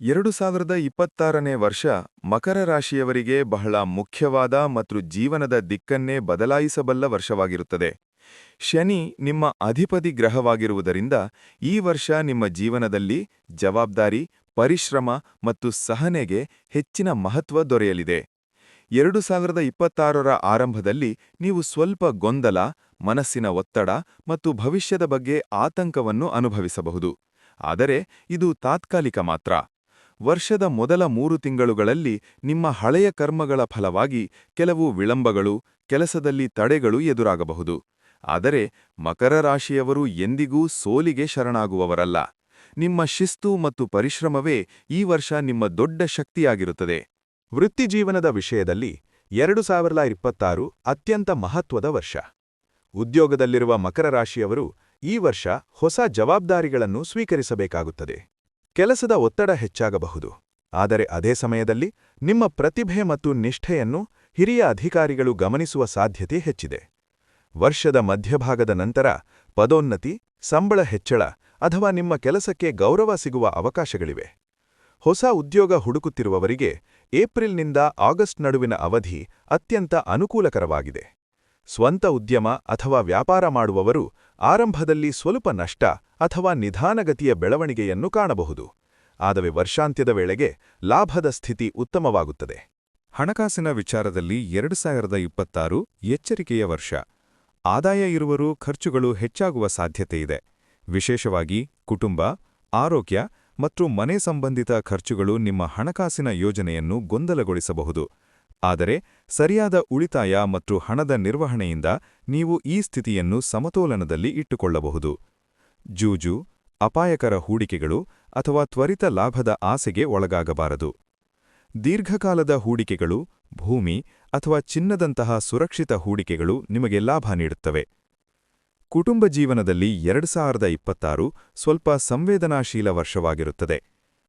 ಎರಡು ಸಾವಿರದ ಇಪ್ಪತ್ತಾರನೇ ವರ್ಷ ಮಕರ ರಾಶಿಯವರಿಗೆ ಬಹಳ ಮುಖ್ಯವಾದ ಮತ್ತು ಜೀವನದ ದಿಕ್ಕನ್ನೇ ಬದಲಾಯಿಸಬಲ್ಲ ವರ್ಷವಾಗಿರುತ್ತದೆ. ಶನಿ ನಿಮ್ಮ ಅಧಿಪತಿ ಗ್ರಹವಾಗಿರುವುದರಿಂದ ಈ ವರ್ಷ ನಿಮ್ಮ ಜೀವನದಲ್ಲಿ ಜವಾಬ್ದಾರಿ, ಪರಿಶ್ರಮ ಮತ್ತು ಸಹನೆಗೆ ಹೆಚ್ಚಿನ ಮಹತ್ವ ದೊರೆಯಲಿದೆ. ಎರಡು ಸಾವಿರದ ಇಪ್ಪತ್ತಾರರ ಆರಂಭದಲ್ಲಿ ನೀವು ಸ್ವಲ್ಪ ಗೊಂದಲ, ಮನಸ್ಸಿನ ಒತ್ತಡ ಮತ್ತು ಭವಿಷ್ಯದ ಬಗ್ಗೆ ಆತಂಕವನ್ನು ಅನುಭವಿಸಬಹುದು. ಆದರೆ ಇದು ತಾತ್ಕಾಲಿಕ ಮಾತ್ರ. ವರ್ಷದ ಮೊದಲ ಮೂರು ತಿಂಗಳುಗಳಲ್ಲಿ ನಿಮ್ಮ ಹಳೆಯ ಕರ್ಮಗಳ ಫಲವಾಗಿ ಕೆಲವು ವಿಳಂಬಗಳು, ಕೆಲಸದಲ್ಲಿ ತಡೆಗಳು ಎದುರಾಗಬಹುದು. ಆದರೆ ಮಕರ ರಾಶಿಯವರು ಎಂದಿಗೂ ಸೋಲಿಗೆ ಶರಣಾಗುವವರಲ್ಲ. ನಿಮ್ಮ ಶಿಸ್ತು ಮತ್ತು ಪರಿಶ್ರಮವೇ ಈ ವರ್ಷ ನಿಮ್ಮ ದೊಡ್ಡ ಶಕ್ತಿಯಾಗಿರುತ್ತದೆ. ವೃತ್ತಿಜೀವನದ ವಿಷಯದಲ್ಲಿ ಎರಡು ಸಾವಿರದ ಇಪ್ಪತ್ತಾರು ಅತ್ಯಂತ ಮಹತ್ವದ ವರ್ಷ. ಉದ್ಯೋಗದಲ್ಲಿರುವ ಮಕರ ರಾಶಿಯವರು ಈ ವರ್ಷ ಹೊಸ ಜವಾಬ್ದಾರಿಗಳನ್ನು ಸ್ವೀಕರಿಸಬೇಕಾಗುತ್ತದೆ. ಕೆಲಸದ ಒತ್ತಡ ಹೆಚ್ಚಾಗಬಹುದು. ಆದರೆ ಅದೇ ಸಮಯದಲ್ಲಿ ನಿಮ್ಮ ಪ್ರತಿಭೆ ಮತ್ತು ನಿಷ್ಠೆಯನ್ನು ಹಿರಿಯ ಅಧಿಕಾರಿಗಳು ಗಮನಿಸುವ ಸಾಧ್ಯತೆ ಹೆಚ್ಚಿದೆ. ವರ್ಷದ ಮಧ್ಯಭಾಗದ ನಂತರ ಪದೋನ್ನತಿ, ಸಂಬಳ ಹೆಚ್ಚಳ ಅಥವಾ ನಿಮ್ಮ ಕೆಲಸಕ್ಕೆ ಗೌರವ ಸಿಗುವ ಅವಕಾಶಗಳಿವೆ. ಹೊಸ ಉದ್ಯೋಗ ಹುಡುಕುತ್ತಿರುವವರಿಗೆ ಏಪ್ರಿಲ್ನಿಂದ ಆಗಸ್ಟ್ ನಡುವಿನ ಅವಧಿ ಅತ್ಯಂತ ಅನುಕೂಲಕರವಾಗಿದೆ. ಸ್ವಂತ ಉದ್ಯಮ ಅಥವಾ ವ್ಯಾಪಾರ ಮಾಡುವವರು ಆರಂಭದಲ್ಲಿ ಸ್ವಲ್ಪ ನಷ್ಟ ಅಥವಾ ನಿಧಾನಗತಿಯ ಬೆಳವಣಿಗೆಯನ್ನು ಕಾಣಬಹುದು. ಆದರೆ ವರ್ಷಾಂತ್ಯದ ವೇಳೆಗೆ ಲಾಭದ ಸ್ಥಿತಿ ಉತ್ತಮವಾಗುತ್ತದೆ. ಹಣಕಾಸಿನ ವಿಚಾರದಲ್ಲಿ ಎರಡು ಸಾವಿರದ ಇಪ್ಪತ್ತಾರು ಎಚ್ಚರಿಕೆಯ ವರ್ಷ. ಆದಾಯ ಇರುವರು ಖರ್ಚುಗಳು ಹೆಚ್ಚಾಗುವ ಸಾಧ್ಯತೆಯಿದೆ ವಿಶೇಷವಾಗಿ ಕುಟುಂಬ, ಆರೋಗ್ಯ ಮತ್ತು ಮನೆ ಸಂಬಂಧಿತ ಖರ್ಚುಗಳು ನಿಮ್ಮ ಹಣಕಾಸಿನ ಯೋಜನೆಯನ್ನು ಗೊಂದಲಗೊಳಿಸಬಹುದು. ಆದರೆ ಸರಿಯಾದ ಉಳಿತಾಯ ಮತ್ತು ಹಣದ ನಿರ್ವಹಣೆಯಿಂದ ನೀವು ಈ ಸ್ಥಿತಿಯನ್ನು ಸಮತೋಲನದಲ್ಲಿ ಇಟ್ಟುಕೊಳ್ಳಬಹುದು. ಜೂಜು, ಅಪಾಯಕರ ಹೂಡಿಕೆಗಳು ಅಥವಾ ತ್ವರಿತ ಲಾಭದ ಆಸೆಗೆ ಒಳಗಾಗಬಾರದು. ದೀರ್ಘಕಾಲದ ಹೂಡಿಕೆಗಳು, ಭೂಮಿ ಅಥವಾ ಚಿನ್ನದಂತಹ ಸುರಕ್ಷಿತ ಹೂಡಿಕೆಗಳು ನಿಮಗೆ ಲಾಭ ನೀಡುತ್ತವೆ. ಕುಟುಂಬ ಜೀವನದಲ್ಲಿ ಎರಡು ಸಾವಿರದ ಇಪ್ಪತ್ತಾರು ಸ್ವಲ್ಪ ಸಂವೇದನಾಶೀಲ ವರ್ಷವಾಗಿರುತ್ತದೆ.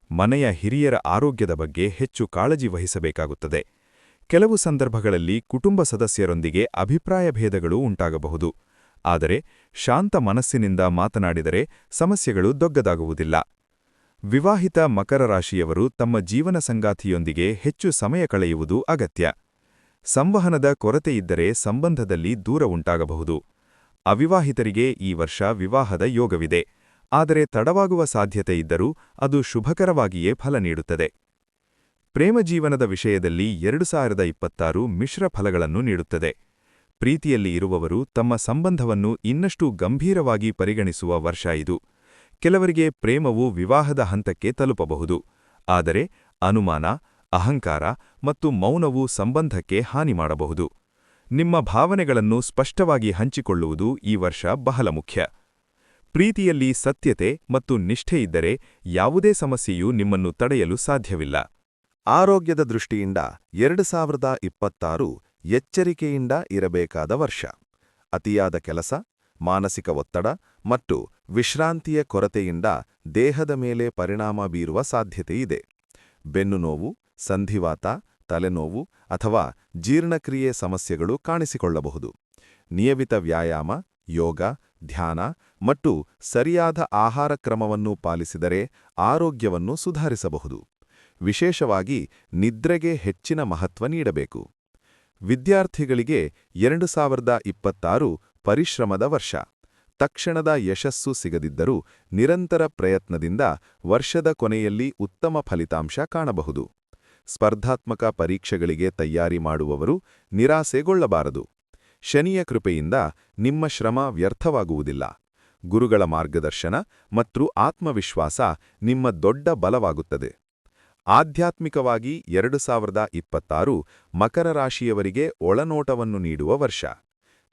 ಮನೆಯ ಹಿರಿಯರ ಆರೋಗ್ಯದ ಬಗ್ಗೆ ಹೆಚ್ಚು ಕಾಳಜಿ ವಹಿಸಬೇಕಾಗುತ್ತದೆ. ಕೆಲವು ಸಂದರ್ಭಗಳಲ್ಲಿ ಕುಟುಂಬ ಸದಸ್ಯರೊಂದಿಗೆ ಅಭಿಪ್ರಾಯ ಭೇದಗಳು ಉಂಟಾಗಬಹುದು. ಆದರೆ, ಶಾಂತ ಮನಸ್ಸಿನಿಂದ ಮಾತನಾಡಿದರೆ ಸಮಸ್ಯೆಗಳು ದೊಗ್ಗದಾಗುವುದಿಲ್ಲ. ವಿವಾಹಿತ ಮಕರ ರಾಶಿಯವರು ತಮ್ಮ ಜೀವನ ಸಂಗಾತಿಯೊಂದಿಗೆ ಹೆಚ್ಚು ಸಮಯ ಕಳೆಯುವುದು ಅಗತ್ಯ. ಸಂವಹನದ ಕೊರತೆಯಿದ್ದರೆ ಸಂಬಂಧದಲ್ಲಿ ದೂರ ಉಂಟಾಗಬಹುದು. ಅವಿವಾಹಿತರಿಗೆ ಈ ವರ್ಷ ವಿವಾಹದ ಯೋಗವಿದೆ. ಆದರೆ ತಡವಾಗುವ ಸಾಧ್ಯತೆಯಿದ್ದರೂ ಅದು ಶುಭಕರವಾಗಿಯೇ ಫಲ ನೀಡುತ್ತದೆ. ಪ್ರೇಮಜೀವನದ ವಿಷಯದಲ್ಲಿ ಎರಡು ಸಾವಿರದ ಇಪ್ಪತ್ತಾರು ಮಿಶ್ರ ಫಲಗಳನ್ನು ನೀಡುತ್ತದೆ. ಪ್ರೀತಿಯಲ್ಲಿ ಇರುವವರು ತಮ್ಮ ಸಂಬಂಧವನ್ನು ಇನ್ನಷ್ಟು ಗಂಭೀರವಾಗಿ ಪರಿಗಣಿಸುವ ವರ್ಷ ಇದು. ಕೆಲವರಿಗೆ ಪ್ರೇಮವು ವಿವಾಹದ ಹಂತಕ್ಕೆ ತಲುಪಬಹುದು. ಆದರೆ ಅನುಮಾನ, ಅಹಂಕಾರ ಮತ್ತು ಮೌನವು ಸಂಬಂಧಕ್ಕೆ ಹಾನಿ ಮಾಡಬಹುದು. ನಿಮ್ಮ ಭಾವನೆಗಳನ್ನು ಸ್ಪಷ್ಟವಾಗಿ ಹಂಚಿಕೊಳ್ಳುವುದು ಈ ವರ್ಷ ಬಹಳ ಮುಖ್ಯ. ಪ್ರೀತಿಯಲ್ಲಿ ಸತ್ಯತೆ ಮತ್ತು ನಿಷ್ಠೆಯಿದ್ದರೆ ಯಾವುದೇ ಸಮಸ್ಯೆಯೂ ನಿಮ್ಮನ್ನು ತಡೆಯಲು ಸಾಧ್ಯವಿಲ್ಲ. ಆರೋಗ್ಯದ ದೃಷ್ಟಿಯಿಂದ ಎರಡು ಸಾವಿರದ ಇಪ್ಪತ್ತಾರು ಎಚ್ಚರಿಕೆಯಿಂದ ಇರಬೇಕಾದ ವರ್ಷ. ಅತಿಯಾದ ಕೆಲಸ, ಮಾನಸಿಕ ಒತ್ತಡ ಮತ್ತು ವಿಶ್ರಾಂತಿಯ ಕೊರತೆಯಿಂದ ದೇಹದ ಮೇಲೆ ಪರಿಣಾಮ ಬೀರುವ ಸಾಧ್ಯತೆಯಿದೆ. ಬೆನ್ನು ನೋವು, ಸಂಧಿವಾತ, ತಲೆನೋವು ಅಥವಾ ಜೀರ್ಣಕ್ರಿಯೆ ಸಮಸ್ಯೆಗಳು ಕಾಣಿಸಿಕೊಳ್ಳಬಹುದು. ನಿಯಮಿತ ವ್ಯಾಯಾಮ, ಯೋಗ, ಧ್ಯಾನ ಮತ್ತು ಸರಿಯಾದ ಆಹಾರ ಕ್ರಮವನ್ನು ಪಾಲಿಸಿದರೆ ಆರೋಗ್ಯವನ್ನು ಸುಧಾರಿಸಬಹುದು. ವಿಶೇಷವಾಗಿ ನಿದ್ರೆಗೆ ಹೆಚ್ಚಿನ ಮಹತ್ವ ನೀಡಬೇಕು. ವಿದ್ಯಾರ್ಥಿಗಳಿಗೆ ಎರಡು ಸಾವಿರದ ಇಪ್ಪತ್ತಾರು ಪರಿಶ್ರಮದ ವರ್ಷ. ತಕ್ಷಣದ ಯಶಸ್ಸು ಸಿಗದಿದ್ದರೂ ನಿರಂತರ ಪ್ರಯತ್ನದಿಂದ ವರ್ಷದ ಕೊನೆಯಲ್ಲಿ ಉತ್ತಮ ಫಲಿತಾಂಶ ಕಾಣಬಹುದು. ಸ್ಪರ್ಧಾತ್ಮಕ ಪರೀಕ್ಷೆಗಳಿಗೆ ತಯಾರಿ ಮಾಡುವವರು ನಿರಾಸೆಗೊಳ್ಳಬಾರದು. ಶನಿಯ ಕೃಪೆಯಿಂದ ನಿಮ್ಮ ಶ್ರಮ ವ್ಯರ್ಥವಾಗುವುದಿಲ್ಲ. ಗುರುಗಳ ಮಾರ್ಗದರ್ಶನ ಮತ್ತು ಆತ್ಮವಿಶ್ವಾಸ ನಿಮ್ಮ ದೊಡ್ಡ ಬಲವಾಗುತ್ತದೆ. ಆಧ್ಯಾತ್ಮಿಕವಾಗಿ ಎರಡು ಸಾವಿರದ ಇಪ್ಪತ್ತಾರು ಮಕರ ರಾಶಿಯವರಿಗೆ ಒಳನೋಟವನ್ನು ನೀಡುವ ವರ್ಷ.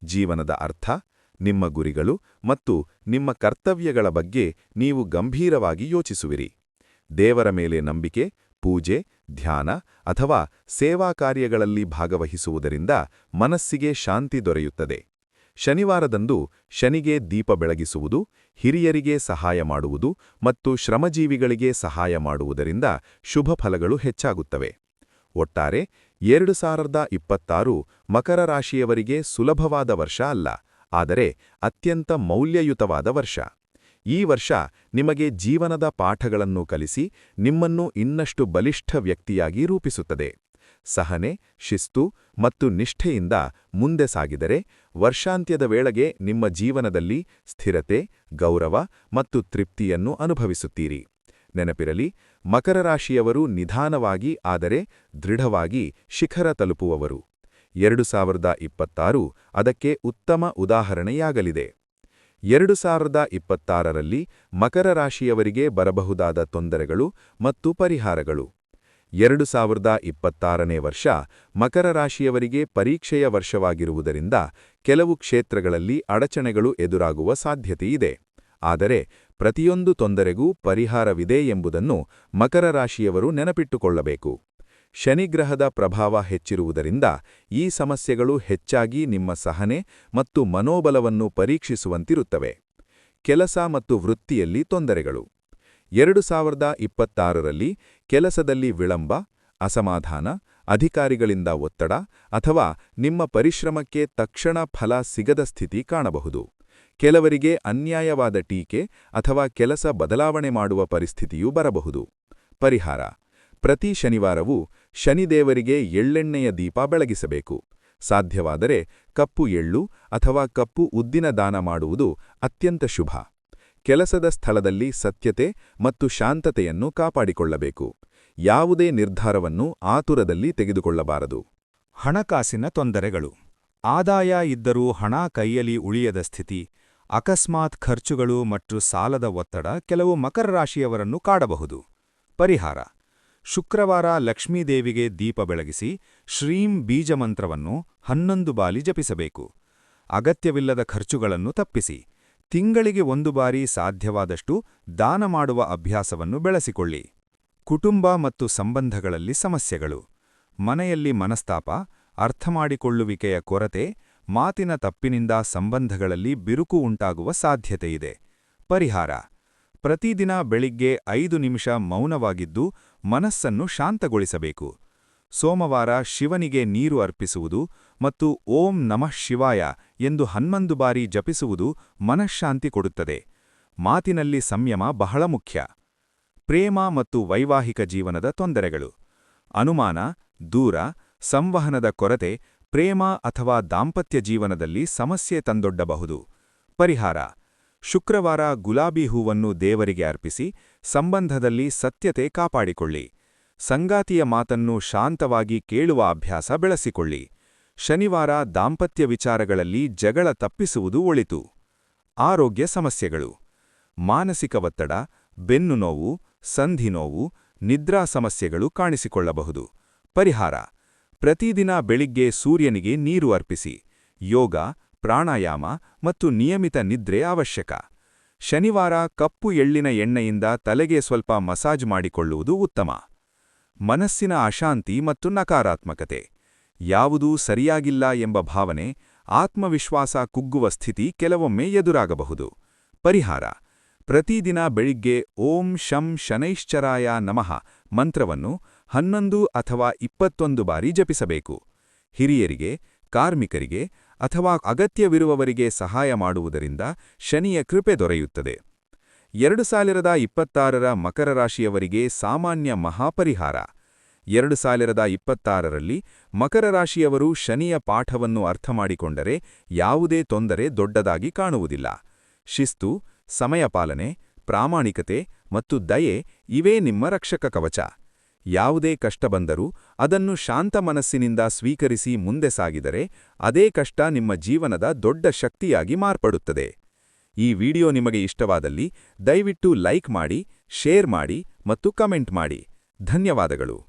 ಜೀವನದ ಅರ್ಥ, ನಿಮ್ಮ ಗುರಿಗಳು ಮತ್ತು ನಿಮ್ಮ ಕರ್ತವ್ಯಗಳ ಬಗ್ಗೆ ನೀವು ಗಂಭೀರವಾಗಿ ಯೋಚಿಸುವಿರಿ. ದೇವರ ಮೇಲೆ ನಂಬಿಕೆ, ಪೂಜೆ, ಧ್ಯಾನ ಅಥವಾ ಸೇವಾ ಕಾರ್ಯಗಳಲ್ಲಿ ಭಾಗವಹಿಸುವುದರಿಂದ ಮನಸ್ಸಿಗೆ ಶಾಂತಿ ದೊರೆಯುತ್ತದೆ. ಶನಿವಾರದಂದು ಶನಿಗೆ ದೀಪ ಬೆಳಗಿಸುವುದು, ಹಿರಿಯರಿಗೆ ಸಹಾಯ ಮಾಡುವುದು ಮತ್ತು ಶ್ರಮಜೀವಿಗಳಿಗೆ ಸಹಾಯ ಮಾಡುವುದರಿಂದ ಶುಭ ಫಲಗಳು ಹೆಚ್ಚಾಗುತ್ತವೆ. ಒಟ್ಟಾರೆ, ಎರಡು ಸಾವಿರದ ಇಪ್ಪತ್ತಾರು ಮಕರ ರಾಶಿಯವರಿಗೆ ಸುಲಭವಾದ ವರ್ಷ ಅಲ್ಲ, ಆದರೆ ಅತ್ಯಂತ ಮೌಲ್ಯಯುತವಾದ ವರ್ಷ. ಈ ವರ್ಷ ನಿಮಗೆ ಜೀವನದ ಪಾಠಗಳನ್ನು ಕಲಿಸಿ ನಿಮ್ಮನ್ನು ಇನ್ನಷ್ಟು ಬಲಿಷ್ಠ ವ್ಯಕ್ತಿಯಾಗಿ ರೂಪಿಸುತ್ತದೆ. ಸಹನೆ, ಶಿಸ್ತು ಮತ್ತು ನಿಷ್ಠೆಯಿಂದ ಮುಂದೆ ಸಾಗಿದರೆ ವರ್ಷಾಂತ್ಯದ ವೇಳೆಗೆ ನಿಮ್ಮ ಜೀವನದಲ್ಲಿ ಸ್ಥಿರತೆ, ಗೌರವ ಮತ್ತು ತೃಪ್ತಿಯನ್ನು ಅನುಭವಿಸುತ್ತೀರಿ. ನೆನಪಿರಲಿ, ಮಕರ ರಾಶಿಯವರು ನಿಧಾನವಾಗಿ ಆದರೆ ದೃಢವಾಗಿ ಶಿಖರ ತಲುಪುವವರು. ಎರಡು ಸಾವಿರದ ಇಪ್ಪತ್ತಾರು ಅದಕ್ಕೆ ಉತ್ತಮ ಉದಾಹರಣೆಯಾಗಲಿದೆ. ಎರಡು ಸಾವಿರದ ಇಪ್ಪತ್ತಾರರಲ್ಲಿ ಮಕರ ರಾಶಿಯವರಿಗೆ ಬರಬಹುದಾದ ತೊಂದರೆಗಳು ಮತ್ತು ಪರಿಹಾರಗಳು. ಎರಡು ಸಾವಿರದ ಇಪ್ಪತ್ತಾರನೇ ವರ್ಷ ಮಕರ ರಾಶಿಯವರಿಗೆ ಪರೀಕ್ಷೆಯ ವರ್ಷವಾಗಿರುವುದರಿಂದ ಕೆಲವು ಕ್ಷೇತ್ರಗಳಲ್ಲಿ ಅಡಚಣೆಗಳು ಎದುರಾಗುವ ಸಾಧ್ಯತೆಯಿದೆ. ಆದರೆ ಪ್ರತಿಯೊಂದು ತೊಂದರೆಗೂ ಪರಿಹಾರವಿದೆ ಎಂಬುದನ್ನು ಮಕರ ರಾಶಿಯವರು ನೆನಪಿಟ್ಟುಕೊಳ್ಳಬೇಕು. ಶನಿಗ್ರಹದ ಪ್ರಭಾವ ಹೆಚ್ಚಿರುವುದರಿಂದ ಈ ಸಮಸ್ಯೆಗಳು ಹೆಚ್ಚಾಗಿ ನಿಮ್ಮ ಸಹನೆ ಮತ್ತು ಮನೋಬಲವನ್ನು ಪರೀಕ್ಷಿಸುವಂತಿರುತ್ತವೆ. ಕೆಲಸ ಮತ್ತು ವೃತ್ತಿಯಲ್ಲಿ ತೊಂದರೆಗಳು. ಎರಡು ಸಾವಿರದ ಇಪ್ಪತ್ತಾರರಲ್ಲಿ ಕೆಲಸದಲ್ಲಿ ವಿಳಂಬ, ಅಸಮಾಧಾನ, ಅಧಿಕಾರಿಗಳಿಂದ ಒತ್ತಡ ಅಥವಾ ನಿಮ್ಮ ಪರಿಶ್ರಮಕ್ಕೆ ತಕ್ಷಣ ಫಲ ಸಿಗದ ಸ್ಥಿತಿ ಕಾಣಬಹುದು. ಕೆಲವರಿಗೆ ಅನ್ಯಾಯವಾದ ಟೀಕೆ ಅಥವಾ ಕೆಲಸ ಬದಲಾವಣೆ ಮಾಡುವ ಪರಿಸ್ಥಿತಿಯೂ ಬರಬಹುದು. ಪರಿಹಾರ. ಪ್ರತಿ ಶನಿವಾರವೂ ಶನಿದೇವರಿಗೆ ಎಳ್ಳೆಣ್ಣೆಯ ದೀಪ ಬೆಳಗಿಸಬೇಕು. ಸಾಧ್ಯವಾದರೆ ಕಪ್ಪು ಎಳ್ಳು ಅಥವಾ ಕಪ್ಪು ಉದ್ದಿನ ದಾನ ಮಾಡುವುದು ಅತ್ಯಂತ ಶುಭ. ಕೆಲಸದ ಸ್ಥಳದಲ್ಲಿ ಸತ್ಯತೆ ಮತ್ತು ಶಾಂತತೆಯನ್ನು ಕಾಪಾಡಿಕೊಳ್ಳಬೇಕು. ಯಾವುದೇ ನಿರ್ಧಾರವನ್ನು ಆತುರದಲ್ಲಿ ತೆಗೆದುಕೊಳ್ಳಬಾರದು. ಹಣಕಾಸಿನ ತೊಂದರೆಗಳು. ಆದಾಯ ಇದ್ದರೂ ಹಣ ಕೈಯಲ್ಲಿ ಉಳಿಯದ ಸ್ಥಿತಿ, ಅಕಸ್ಮಾತ್ ಖರ್ಚುಗಳು ಮತ್ತು ಸಾಲದ ಒತ್ತಡ ಕೆಲವು ಮಕರ ರಾಶಿಯವರನ್ನು ಕಾಡಬಹುದು. ಪರಿಹಾರ. ಶುಕ್ರವಾರ ಲಕ್ಷ್ಮೀದೇವಿಗೆ ದೀಪ ಬೆಳಗಿಸಿ ಶ್ರೀಂ ಬೀಜಮಂತ್ರವನ್ನು ಹನ್ನೊಂದು ಬಾಲಿ ಜಪಿಸಬೇಕು. ಅಗತ್ಯವಿಲ್ಲದ ಖರ್ಚುಗಳನ್ನು ತಪ್ಪಿಸಿ. ತಿಂಗಳಿಗೆ ಒಂದು ಬಾರಿ ಸಾಧ್ಯವಾದಷ್ಟು ದಾನ ಮಾಡುವ ಅಭ್ಯಾಸವನ್ನು ಬೆಳೆಸಿಕೊಳ್ಳಿ. ಕುಟುಂಬ ಮತ್ತು ಸಂಬಂಧಗಳಲ್ಲಿ ಸಮಸ್ಯೆಗಳು. ಮನೆಯಲ್ಲಿ ಮನಸ್ತಾಪ, ಅರ್ಥಮಾಡಿಕೊಳ್ಳುವಿಕೆಯ ಕೊರತೆ, ಮಾತಿನ ತಪ್ಪಿನಿಂದ ಸಂಬಂಧಗಳಲ್ಲಿ ಬಿರುಕು ಉಂಟಾಗುವ ಸಾಧ್ಯತೆಯಿದೆ ಪರಿಹಾರ. ಪ್ರತಿದಿನ ಬೆಳಿಗ್ಗೆ ಐದು ನಿಮಿಷ ಮೌನವಾಗಿದ್ದು ಮನಸ್ಸನ್ನು ಶಾಂತಗೊಳಿಸಬೇಕು. ಸೋಮವಾರ ಶಿವನಿಗೆ ನೀರು ಅರ್ಪಿಸುವುದು ಮತ್ತು ಓಂ ನಮಃ ಶಿವಾಯ ಎಂದು ಹನ್ನೊಂದು ಬಾರಿ ಜಪಿಸುವುದು ಮನಃಶಾಂತಿ ಕೊಡುತ್ತದೆ. ಮಾತಿನಲ್ಲಿ ಸಂಯಮ ಬಹಳ ಮುಖ್ಯ. ಪ್ರೇಮ ಮತ್ತು ವೈವಾಹಿಕ ಜೀವನದ ತೊಂದರೆಗಳು. ಅನುಮಾನ, ದೂರ, ಸಂವಹನದ ಕೊರತೆ, ಪ್ರೇಮ ಅಥವಾ ದಾಂಪತ್ಯ ಜೀವನದಲ್ಲಿ ಸಮಸ್ಯೆ ತಂದೊಡ್ಡಬಹುದು. ಪರಿಹಾರ. ಶುಕ್ರವಾರ ಗುಲಾಬಿ ಹೂವನ್ನು ದೇವರಿಗೆ ಅರ್ಪಿಸಿ, ಸಂಬಂಧದಲ್ಲಿ ಸತ್ಯತೆ ಕಾಪಾಡಿಕೊಳ್ಳಿ. ಸಂಗಾತಿಯ ಮಾತನ್ನು ಶಾಂತವಾಗಿ ಕೇಳುವ ಅಭ್ಯಾಸ ಬೆಳೆಸಿಕೊಳ್ಳಿ. ಶನಿವಾರ ದಾಂಪತ್ಯ ವಿಚಾರಗಳಲ್ಲಿ ಜಗಳ ತಪ್ಪಿಸುವುದು ಒಳಿತು. ಆರೋಗ್ಯ ಸಮಸ್ಯೆಗಳು. ಮಾನಸಿಕ ಒತ್ತಡ, ಬೆನ್ನು ನೋವು, ಸಂಧಿ ನೋವು, ನಿದ್ರಾ ಸಮಸ್ಯೆಗಳು ಕಾಣಿಸಿಕೊಳ್ಳಬಹುದು. ಪರಿಹಾರ. ಪ್ರತಿದಿನ ಬೆಳಿಗ್ಗೆ ಸೂರ್ಯನಿಗೆ ನೀರು ಅರ್ಪಿಸಿ. ಯೋಗ, ಪ್ರಾಣಾಯಾಮ ಮತ್ತು ನಿಯಮಿತ ನಿದ್ರೆ ಅವಶ್ಯಕ. ಶನಿವಾರ ಕಪ್ಪು ಎಳ್ಳಿನ ಎಣ್ಣೆಯಿಂದ ತಲೆಗೆ ಸ್ವಲ್ಪ ಮಸಾಜ್ ಮಾಡಿಕೊಳ್ಳುವುದು ಉತ್ತಮ. ಮನಸ್ಸಿನ ಅಶಾಂತಿ ಮತ್ತು ನಕಾರಾತ್ಮಕತೆ. ಯಾವುದೂ ಸರಿಯಾಗಿಲ್ಲ ಎಂಬ ಭಾವನೆ, ಆತ್ಮವಿಶ್ವಾಸ ಕುಗ್ಗುವ ಸ್ಥಿತಿ ಕೆಲವೊಮ್ಮೆ ಎದುರಾಗಬಹುದು. ಪರಿಹಾರ. ಪ್ರತಿದಿನ ಬೆಳಿಗ್ಗೆ ಓಂ ಶಂ ಶನೈಶ್ಚರಾಯ ನಮಃ ಮಂತ್ರವನ್ನು ಹನ್ನೊಂದು ಅಥವಾ ಇಪ್ಪತ್ತೊಂದು ಬಾರಿ ಜಪಿಸಬೇಕು. ಹಿರಿಯರಿಗೆ, ಕಾರ್ಮಿಕರಿಗೆ ಅಥವಾ ಅಗತ್ಯವಿರುವವರಿಗೆ ಸಹಾಯ ಮಾಡುವುದರಿಂದ ಶನಿಯ ಕೃಪೆ ದೊರೆಯುತ್ತದೆ. ಎರಡು ಸಾವಿರದ ಇಪ್ಪತ್ತಾರರ ಮಕರ ರಾಶಿಯವರಿಗೆ ಸಾಮಾನ್ಯ ಮಹಾಪರಿಹಾರ. ಎರಡು ಸಾವಿರದ ಇಪ್ಪತ್ತಾರರಲ್ಲಿ ಮಕರ ರಾಶಿಯವರು ಶನಿಯ ಪಾಠವನ್ನು ಅರ್ಥಮಾಡಿಕೊಂಡರೆ ಯಾವುದೇ ತೊಂದರೆ ದೊಡ್ಡದಾಗಿ ಕಾಣುವುದಿಲ್ಲ. ಶಿಸ್ತು ಸಮಯಪಾಲನೆ ಪ್ರಾಮಾಣಿಕತೆ ಮತ್ತು ದಯೆ ಇವೇ ನಿಮ್ಮ ರಕ್ಷಕ ಕವಚ. ಯಾವುದೇ ಕಷ್ಟ ಬಂದರೂ ಅದನ್ನು ಶಾಂತ ಮನಸ್ಸಿನಿಂದ ಸ್ವೀಕರಿಸಿ ಮುಂದೆ ಸಾಗಿದರೆ ಅದೇ ಕಷ್ಟ ನಿಮ್ಮ ಜೀವನದ ದೊಡ್ಡ ಶಕ್ತಿಯಾಗಿ ಮಾರ್ಪಡುತ್ತದೆ. ಈ ವಿಡಿಯೋ ನಿಮಗೆ ಇಷ್ಟವಾದಲ್ಲಿ ದಯವಿಟ್ಟು ಲೈಕ್ ಮಾಡಿ, ಶೇರ್ ಮಾಡಿ ಮತ್ತು ಕಮೆಂಟ್ ಮಾಡಿ. ಧನ್ಯವಾದಗಳು.